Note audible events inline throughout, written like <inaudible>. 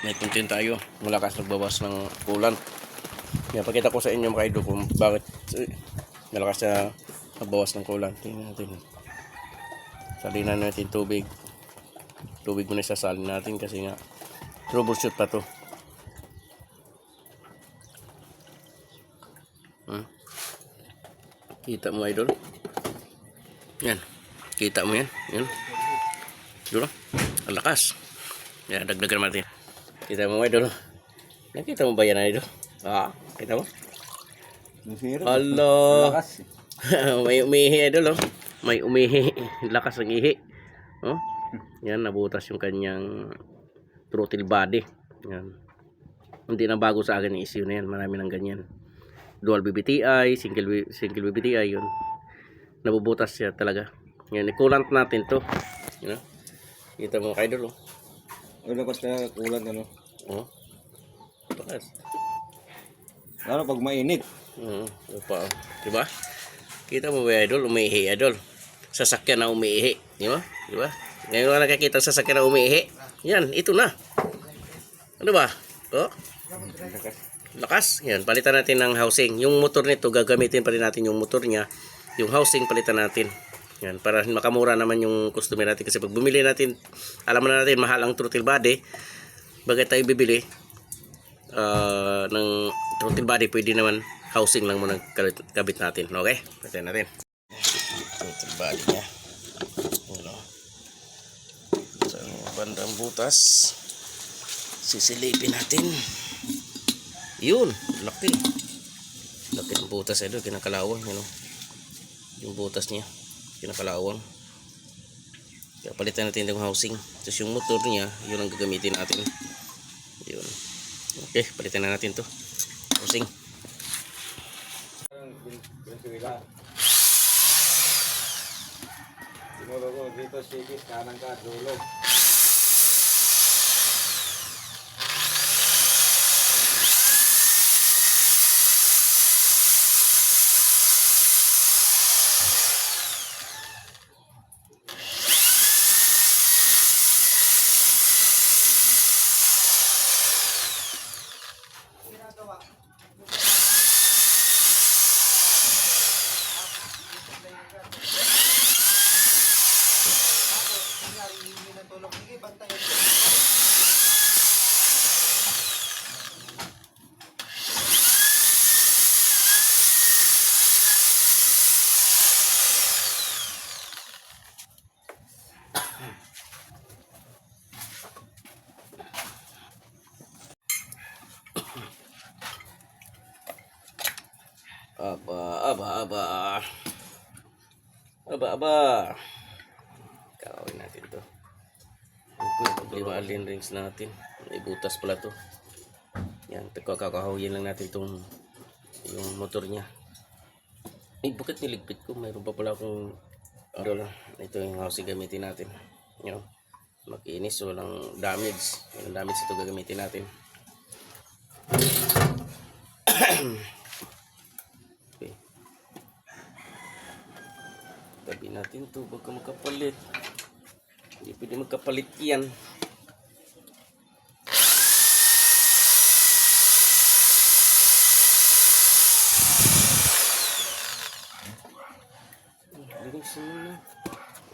may content tayo. Malakas nagbawas ng kulan. Yan, pakita ko sa inyo mga idol kung bakit eh, malakas na nagbawas ng kulan. Tingnan natin. Salinan natin tubig. Tubig muna sasalin natin kasi nga troubleshoot pa to. Hmm. Kita mo idol? Yan. Kita mo yan? Yan. Duro. Ang lakas. Yan, dagdagan natin. Kita mo idol? Nakita mo ba yan idol? Ah, kita mo? Allah. Lakas. <laughs> may umihi idol oh. May umihi. <laughs> Lakas ng ihi. Oh. Yan, nabutas yung kanyang throttle body. Yan. Hindi na bago sa akin yung issue na yan. Marami ng ganyan. Dual BBTI, single, single BBTI yun. Nabubutas siya talaga. Yan, i-coolant natin to. You know? Kita mo kayo oh. Ay, lakas na kulang ano. Oh. Lakas. Lalo pag mainit. Oo, pa. Diba? Kita mo ba, idol? Umiihi, idol. Sasakyan na umiihi. Di ba? Di ba? Ngayon ka nakakita ng sasakyan na umiihi. Yan, ito na. Ano ba? Oh, lakas. Yan, palitan natin ng housing. Yung motor nito, gagamitin pa rin natin yung motor niya. Yung housing, palitan natin. Yan, para makamura naman yung customer natin. Kasi pag bumili natin, alam na natin, mahal ang throttle body. Bagay tayo bibili, ah, ng throttle body, pwede naman housing lang muna kabit, natin. Okay? Pwede natin. Throttle body niya. Ano? Sa bandang butas. Sisilipin natin. Yun, laki. Laki ng butas ito, kinakalawang, you know. Yung butas niya, kinakalawang. Kaya palitan natin yung housing. Tapos yung motor niya, yun ang gagamitin natin. Okay, palitan na natin to. Ko dito sigis kanan ka dulo. Aba, aba, aba. Aba. Kakawin natin to. Lima alien rings natin. May butas pala to. Yan, kakakahuyin lang natin itong yung motor niya. Eh, bakit niligpit ko? Mayroon pa pala akong ano lang. Ito yung housing gamitin natin. Yan. Makinis, walang damage. Walang damage ito gagamitin natin. <clears throat> Okay. Tabi natin to baka magkapalit. Hindi pwede magkapalit yan. Linis mo na.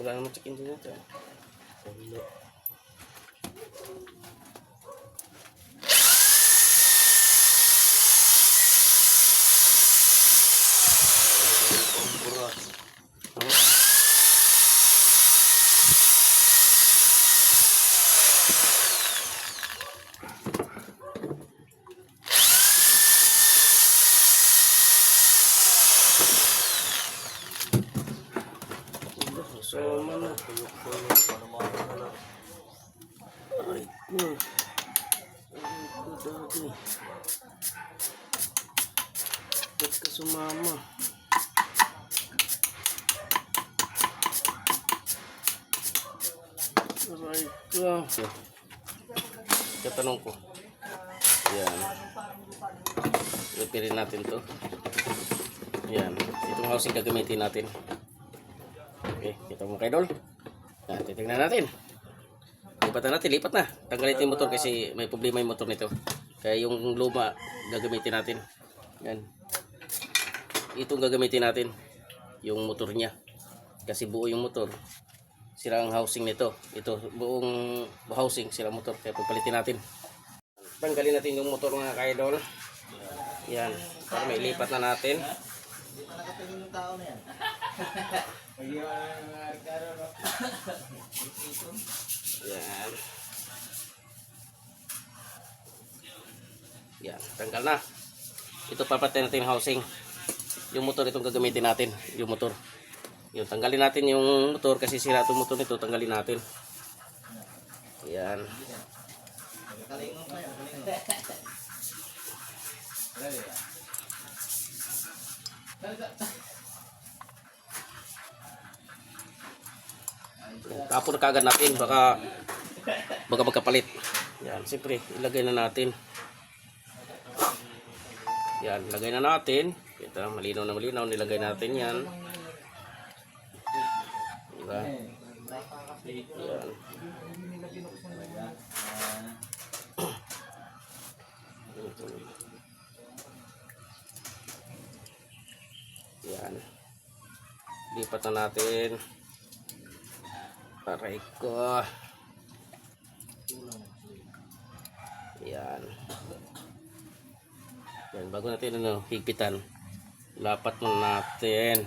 Wala naman chicken din natin. So, mana? Ay, ko. Ay, ko dati. Ba't ka sumama? Aray ka. Katanong ko. Yan. Repirin natin to. Yan. Itong housing gagamitin natin. Okay, kita mo kay Dol. Yan, titignan natin. Lipatan natin, lipat na. Tanggalin natin yung motor kasi may problema yung motor nito. Kaya yung luma, gagamitin natin. Yan. Itong gagamitin natin. Yung motor niya. Kasi buo yung motor. Sira ang housing nito. Ito, buong housing, sira motor. Kaya pagpalitin natin. Tanggalin natin yung motor mga kaidol. Yan. Para may lipat na natin. Yan. Yan, tanggal na. Ito papatay natin housing. Yung motor itong gagamitin natin, yung motor. Yung tanggalin natin yung motor kasi sira itong motor nito, tanggalin natin. Yan. Tapon na kagad natin, baka baka magkapalit. Yan, siyempre, ilagay na natin. Yan, lagay na natin. Ito, malinaw na malinaw, nilagay natin yan. Diba? Yan. Yan. Lipat na natin. Aray ko. Yan. Yan, bago natin ano, higpitan. Muna natin.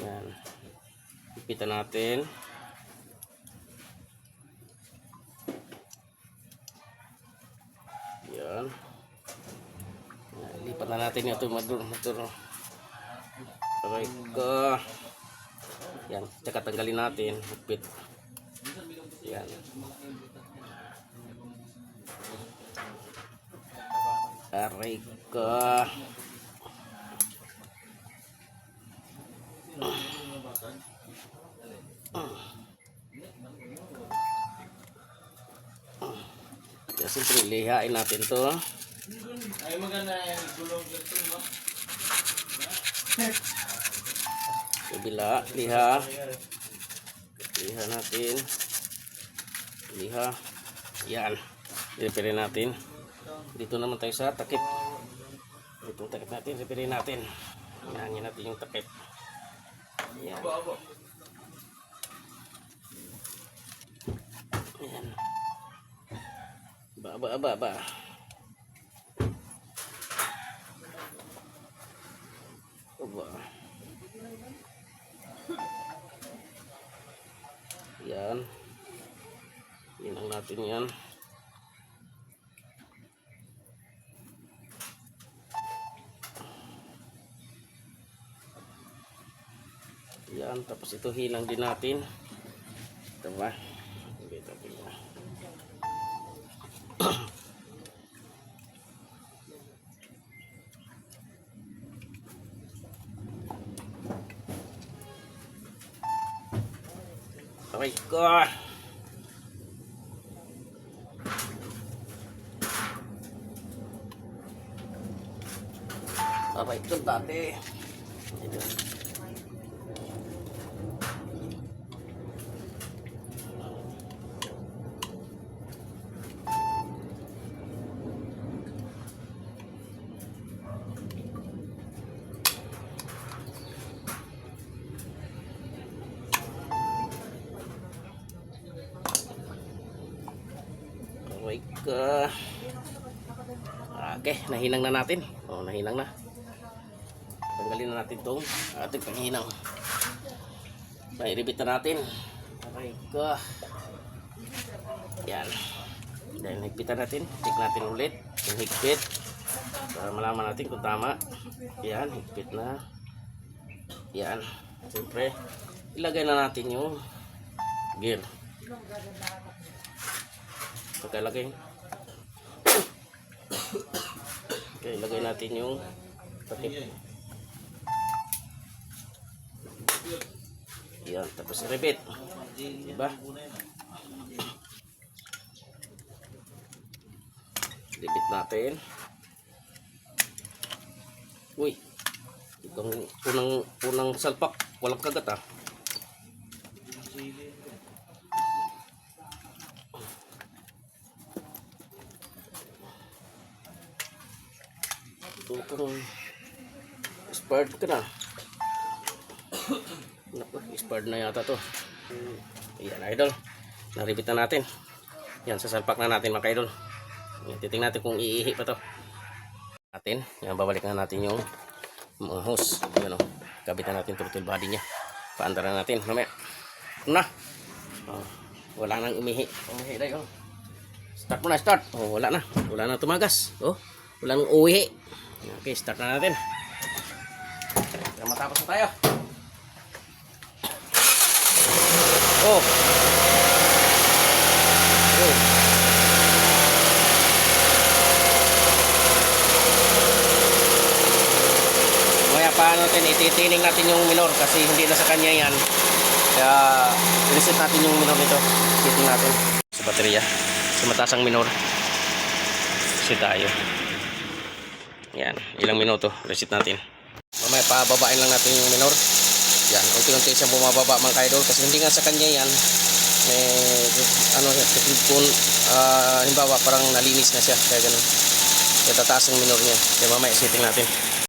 Yan. Higpitan natin. Yan. Yan, Lipat na natin ito madur madur. Aray ko. Yan, tsaka tanggalin natin. Higpit. Yan. Aray ko. Siyempre lihain natin to. Ay maganda yan, gulong ganito mo. Kabila, liha. Liha natin. Liha. Yan. Repair natin. Dito naman tayo sa takip. Itong takip natin, repair natin. Hinahin natin yung takip. Yan. Yan. Ba, ba, ba, ba. Aba. Yan. Yan natin yan. Yan, tapos ito hilang din natin. Ito ba? Aray ko! Aray ko dati. Ko. Okay, nahinang na natin. Oh, nahinang na. Tanggalin na natin tong ating panghinang. Pairibit na natin. Aray ko. Yan. Dahil higpitan natin, check natin ulit yung higpit. Para malaman natin kung tama. Yan, higpit na. Yan. Siyempre, ilagay na natin yung gear. Pagkalagay. Okay, ilagay natin yung takip. Yan, tapos repeat. Diba? Repeat natin. Uy. Itong unang unang salpak, walang kagat ah. Mukhang expired ka na. Naku, expired na yata to. Ayan, idol. Naribit na natin. Yan, sasalpak na natin mga idol. Yan, natin kung iihi pa to. Natin. Yan, babalik na natin yung mga hose. Yan o. Kabitan natin turtle body niya. Paandaran natin. Mamaya. Na. Oh, wala nang umihi. Umihi na. Start mo na, start. Oh, wala na. Wala na tumagas. Oh, wala nang uwi. Okay, start na natin. Kaya matapos na tayo. Oh. Oh. Kaya paano natin, ititining natin yung minor kasi hindi na sa kanya yan. Kaya reset natin yung minor nito. Setting natin sa baterya. Sa mataas ang minor. Reset tayo. Yan, ilang minuto. Reset natin. Mamaya pababain lang natin yung minor. Yan, unti-unti siyang bumababa mga kaidol kasi hindi nga sa kanya yan. May ano kung uh, halimbawa parang nalinis na siya kaya ganun. Kaya tataas ang minor niya. Kaya mamaya setting natin.